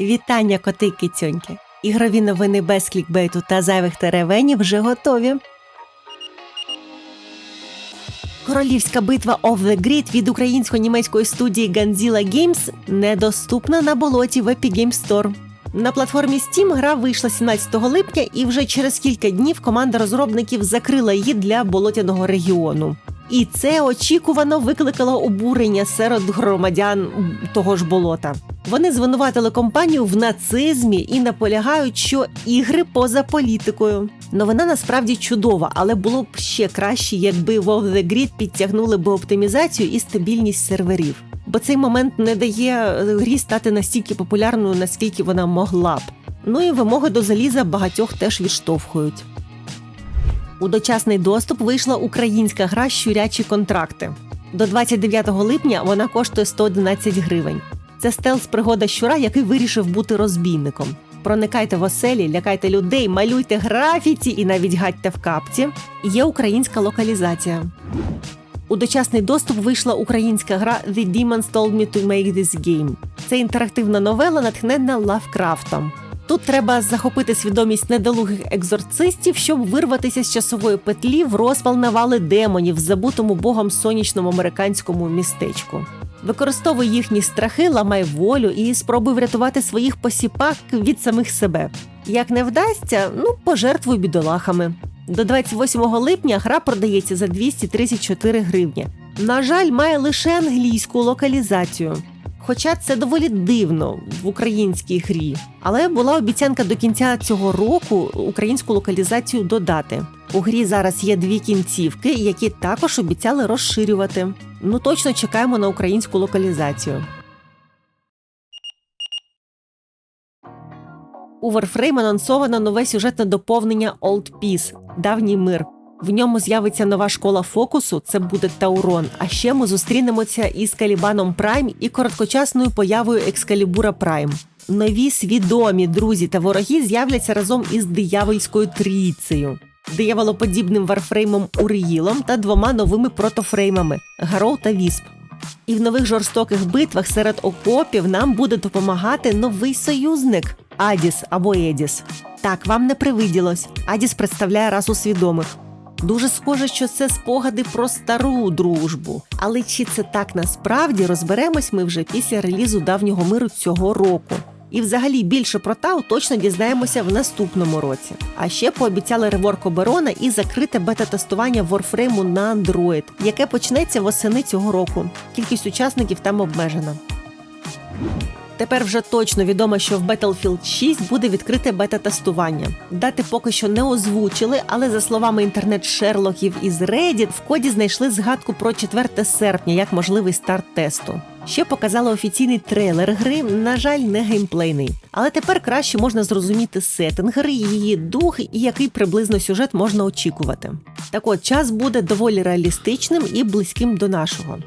Вітання, коти кицьоньки! Ігрові новини без клікбейту та зайвих теревенів вже готові. Королівська битва Of the Grid від українсько-німецької студії Ganzilla Games недоступна на болоті в Epic Games Store. На платформі Steam гра вийшла 17 липня, і вже через кілька днів команда розробників закрила її для болотяного регіону. І це очікувано викликало обурення серед громадян того ж болота. Вони звинуватили компанію в нацизмі і наполягають, що ігри поза політикою. Новина насправді чудова, але було б ще краще, якби WoW The Grid підтягнули б оптимізацію і стабільність серверів. Бо цей момент не дає е, грі стати настільки популярною, наскільки вона могла б. Ну і вимоги до заліза багатьох теж відштовхують. У дочасний доступ вийшла українська гра Щурячі контракти. До 29 липня вона коштує 111 гривень. Це стелс пригода щура, який вирішив бути розбійником. Проникайте в оселі, лякайте людей, малюйте графіті і навіть гадьте в капці. Є українська локалізація. У дочасний доступ вийшла українська гра The Demons Told Me to Make This Game. Це інтерактивна новела, натхненна Лавкрафтом. Тут треба захопити свідомість недолугих екзорцистів, щоб вирватися з часової петлі в розпал навали демонів, в забутому богом сонячному американському містечку. Використовуй їхні страхи, ламай волю і спробуй врятувати своїх посіпак від самих себе. Як не вдасться, ну пожертвуй бідолахами. До 28 липня гра продається за 234 гривні. На жаль, має лише англійську локалізацію. Хоча це доволі дивно в українській грі, але була обіцянка до кінця цього року українську локалізацію додати. У грі зараз є дві кінцівки, які також обіцяли розширювати. Ну точно чекаємо на українську локалізацію. У Warframe анонсовано нове сюжетне доповнення Old Peace – Давній мир. В ньому з'явиться нова школа фокусу, це буде Таурон. А ще ми зустрінемося із Калібаном Прайм і короткочасною появою Екскалібура Прайм. Нові свідомі друзі та вороги з'являться разом із диявольською трійцею, дияволоподібним варфреймом Уріїлом та двома новими протофреймами Гароу та Вісп. І в нових жорстоких битвах серед окопів нам буде допомагати новий союзник Адіс або Едіс. Так, вам не привиділось. Адіс представляє расу свідомих. Дуже схоже, що це спогади про стару дружбу. Але чи це так насправді розберемось ми вже після релізу давнього миру цього року. І взагалі більше про Тау точно дізнаємося в наступному році. А ще пообіцяли реворк оборона і закрите бета-тестування Warframe на Android, яке почнеться восени цього року. Кількість учасників там обмежена. Тепер вже точно відомо, що в Battlefield 6 буде відкрите бета-тестування. Дати поки що не озвучили, але за словами інтернет-шерлоків із Reddit, в коді знайшли згадку про 4 серпня як можливий старт тесту. Ще показали офіційний трейлер гри, на жаль, не геймплейний. Але тепер краще можна зрозуміти сеттинг гри, її дух і який приблизно сюжет можна очікувати. Так от час буде доволі реалістичним і близьким до нашого.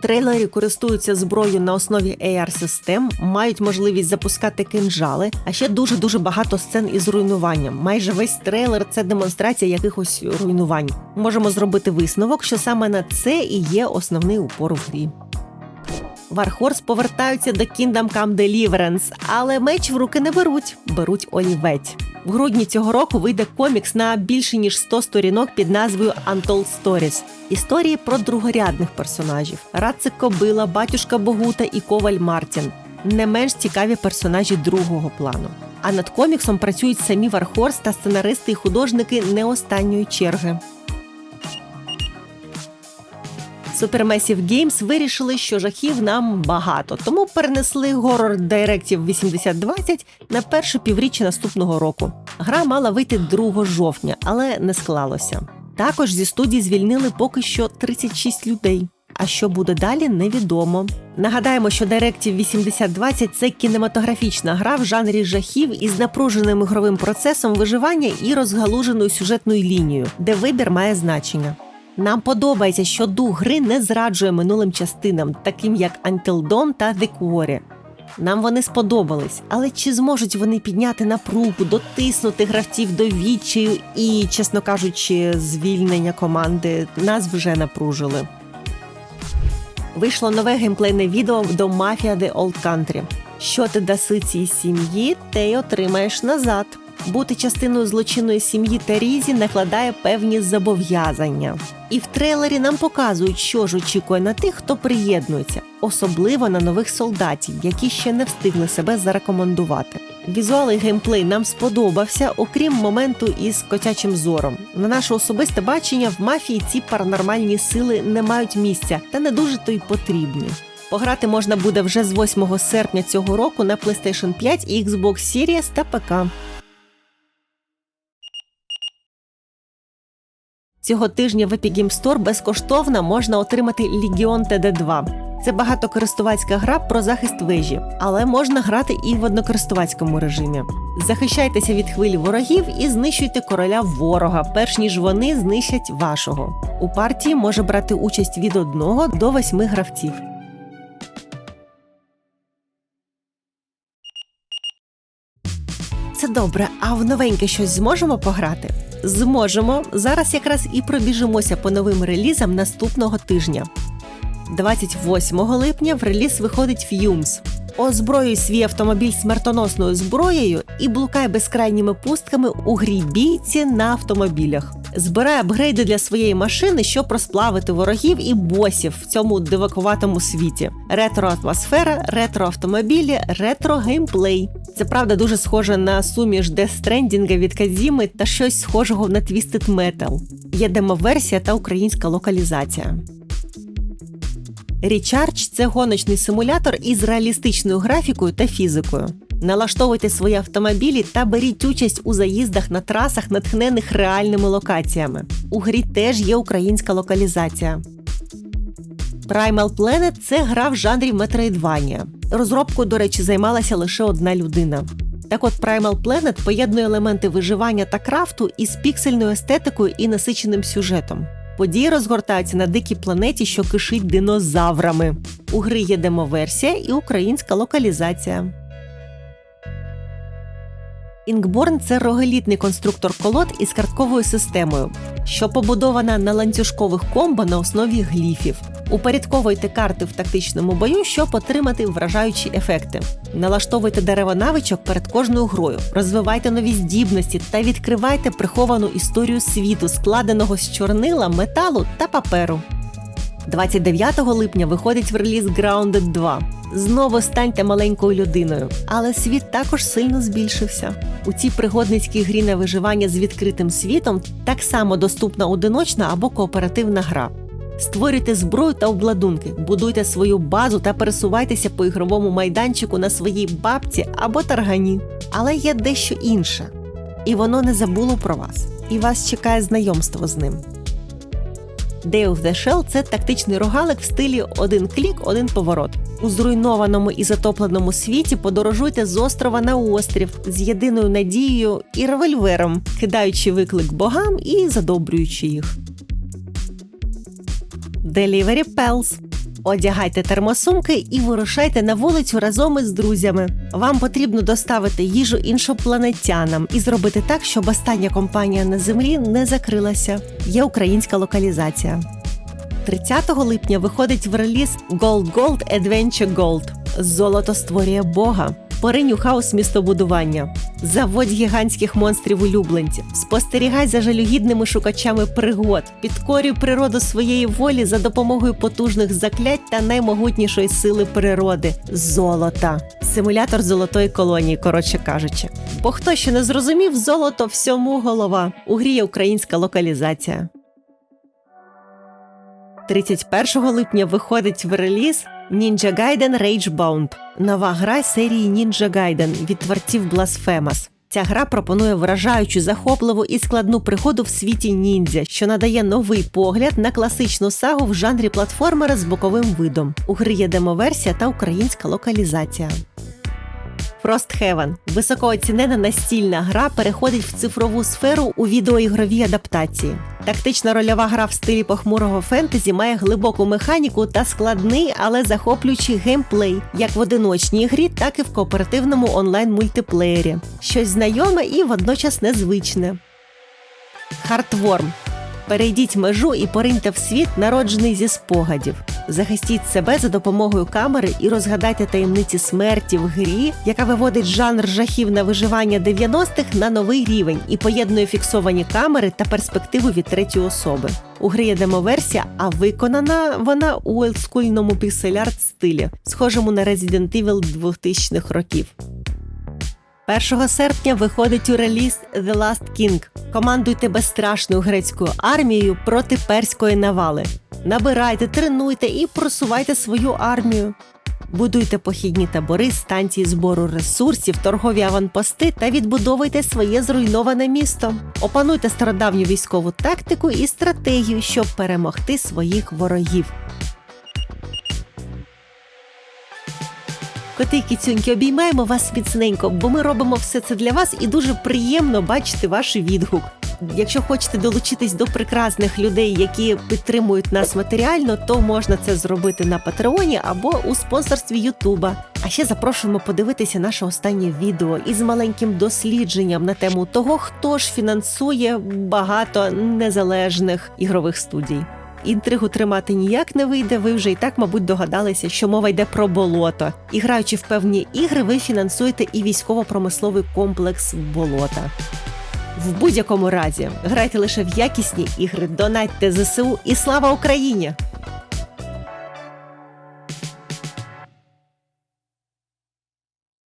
В трейлері користуються зброєю на основі AR-систем, мають можливість запускати кинжали, а ще дуже дуже багато сцен із руйнуванням. Майже весь трейлер це демонстрація якихось руйнувань. Можемо зробити висновок, що саме на це і є основний упор в грі. Вархорс повертаються до Kingdom Come Deliverance, але меч в руки не беруть, беруть олівець. В грудні цього року вийде комікс на більше ніж 100 сторінок під назвою Untold Stories. Історії про другорядних персонажів: Рацик Кобила, Батюшка Богута і Коваль Мартін. Не менш цікаві персонажі другого плану. А над коміксом працюють самі Вархорс та сценаристи і художники не останньої черги. Supermassive Games вирішили, що жахів нам багато, тому перенесли Horror Directive 8020 на перше півріччя наступного року. Гра мала вийти 2 жовтня, але не склалося. Також зі студії звільнили поки що 36 людей. А що буде далі, невідомо. Нагадаємо, що Directive 8020 – це кінематографічна гра в жанрі жахів із напруженим ігровим процесом виживання і розгалуженою сюжетною лінією, де вибір має значення. Нам подобається, що дух гри не зраджує минулим частинам, таким як Until Dawn та The Quarry. Нам вони сподобались, але чи зможуть вони підняти напругу, дотиснути гравців до відчаю і, чесно кажучи, звільнення команди нас вже напружили. Вийшло нове геймплейне відео до Mafia The Old Country. Що ти даси цій сім'ї, те й отримаєш назад. Бути частиною злочинної сім'ї Терізі накладає певні зобов'язання. І в трейлері нам показують, що ж очікує на тих, хто приєднується, особливо на нових солдатів, які ще не встигли себе зарекомендувати. Візуал і геймплей нам сподобався, окрім моменту із котячим зором. На наше особисте бачення в мафії ці паранормальні сили не мають місця та не дуже то й потрібні. Пограти можна буде вже з 8 серпня цього року на PlayStation 5 і Xbox Series та ПК. Цього тижня в Epic Games Store безкоштовно можна отримати Legion TD2. Це багатокористувацька гра про захист вежі, але можна грати і в однокористувацькому режимі. Захищайтеся від хвилі ворогів і знищуйте короля ворога, перш ніж вони знищать вашого. У партії може брати участь від 1 до 8 гравців. Добре, а в новеньке щось зможемо пограти? Зможемо. Зараз якраз і пробіжимося по новим релізам наступного тижня. 28 липня в реліз виходить Fumes. Озброюй свій автомобіль смертоносною зброєю і блукай безкрайніми пустками у грі бійці на автомобілях. Збирай апгрейди для своєї машини, щоб розплавити ворогів і босів в цьому дивакуватому світі. Ретро-атмосфера, ретро-автомобілі, ретро-геймплей. Це правда дуже схоже на суміш Stranding від Казіми та щось схожого на Twisted Metal. Є демо-версія та українська локалізація. Recharge – це гоночний симулятор із реалістичною графікою та фізикою. Налаштовуйте свої автомобілі та беріть участь у заїздах на трасах, натхнених реальними локаціями. У грі теж є українська локалізація. Primal Planet – це гра в жанрі Metroidvania. Розробкою, до речі, займалася лише одна людина. Так от Primal Planet поєднує елементи виживання та крафту із піксельною естетикою і насиченим сюжетом. Події розгортаються на дикій планеті, що кишить динозаврами. У гри є демоверсія і українська локалізація. Інгборн це роголітний конструктор колод із картковою системою, що побудована на ланцюжкових комбо на основі гліфів. Упорядковуйте карти в тактичному бою, щоб отримати вражаючі ефекти. Налаштовуйте дерево навичок перед кожною грою, розвивайте нові здібності та відкривайте приховану історію світу, складеного з чорнила, металу та паперу. 29 липня виходить в реліз Grounded 2. Знову станьте маленькою людиною, але світ також сильно збільшився. У цій пригодницькій грі на виживання з відкритим світом так само доступна одиночна або кооперативна гра. Створюйте зброю та обладунки, будуйте свою базу та пересувайтеся по ігровому майданчику на своїй бабці або таргані. Але є дещо інше, і воно не забуло про вас, і вас чекає знайомство з ним. Day of the Shell – це тактичний рогалик в стилі один клік, один поворот. У зруйнованому і затопленому світі подорожуйте з острова на острів з єдиною надією і револьвером, кидаючи виклик богам і задобрюючи їх. Delivery Pals. Одягайте термосумки і вирушайте на вулицю разом із друзями. Вам потрібно доставити їжу іншопланетянам і зробити так, щоб остання компанія на землі не закрилася. Є українська локалізація. 30 липня виходить в реліз Gold Gold Adventure Gold. Золото створює Бога. Поринь хаос містобудування. Заводь гігантських монстрів улюбленців. Спостерігай за жалюгідними шукачами пригод. Підкорюй природу своєї волі за допомогою потужних заклять та наймогутнішої сили природи золота. Симулятор золотої колонії, коротше кажучи. Бо хто ще не зрозумів, золото всьому голова. У грі є українська локалізація. 31 липня виходить в реліз Ninja Gaiden Ragebound – нова гра серії Ninja Gaiden від творців Blasphemous. Ця гра пропонує вражаючу, захопливу і складну пригоду в світі ніндзя, що надає новий погляд на класичну сагу в жанрі платформера з боковим видом. У гри є демоверсія та українська локалізація. Frosthaven – високооцінена настільна гра переходить в цифрову сферу у відеоігровій адаптації. Тактична рольова гра в стилі похмурого фентезі має глибоку механіку та складний, але захоплюючий геймплей, як в одиночній грі, так і в кооперативному онлайн-мультиплеєрі. Щось знайоме і водночас незвичне. Heartworm Перейдіть межу і пориньте в світ, народжений зі спогадів. Захистіть себе за допомогою камери і розгадайте таємниці смерті в грі, яка виводить жанр жахів на виживання 90-х на новий рівень і поєднує фіксовані камери та перспективу від третьої особи. У гри є демоверсія, а виконана вона у олдскульному піксель-арт стилі, схожому на Resident Evil 2000-х років. 1 серпня виходить у реліз The Last King. Командуйте безстрашною грецькою армією проти перської навали. Набирайте, тренуйте і просувайте свою армію. Будуйте похідні табори, станції збору ресурсів, торгові аванпости та відбудовуйте своє зруйноване місто. Опануйте стародавню військову тактику і стратегію, щоб перемогти своїх ворогів. Коти і кіцюньки, обіймаємо вас міцненько, бо ми робимо все це для вас і дуже приємно бачити ваш відгук. Якщо хочете долучитись до прекрасних людей, які підтримують нас матеріально, то можна це зробити на Патреоні або у спонсорстві Ютуба. А ще запрошуємо подивитися наше останнє відео із маленьким дослідженням на тему того, хто ж фінансує багато незалежних ігрових студій. Інтригу тримати ніяк не вийде. Ви вже і так, мабуть, догадалися, що мова йде про болото. І граючи в певні ігри, ви фінансуєте і військово-промисловий комплекс болота. В будь-якому разі грайте лише в якісні ігри, донатьте ЗСУ і слава Україні!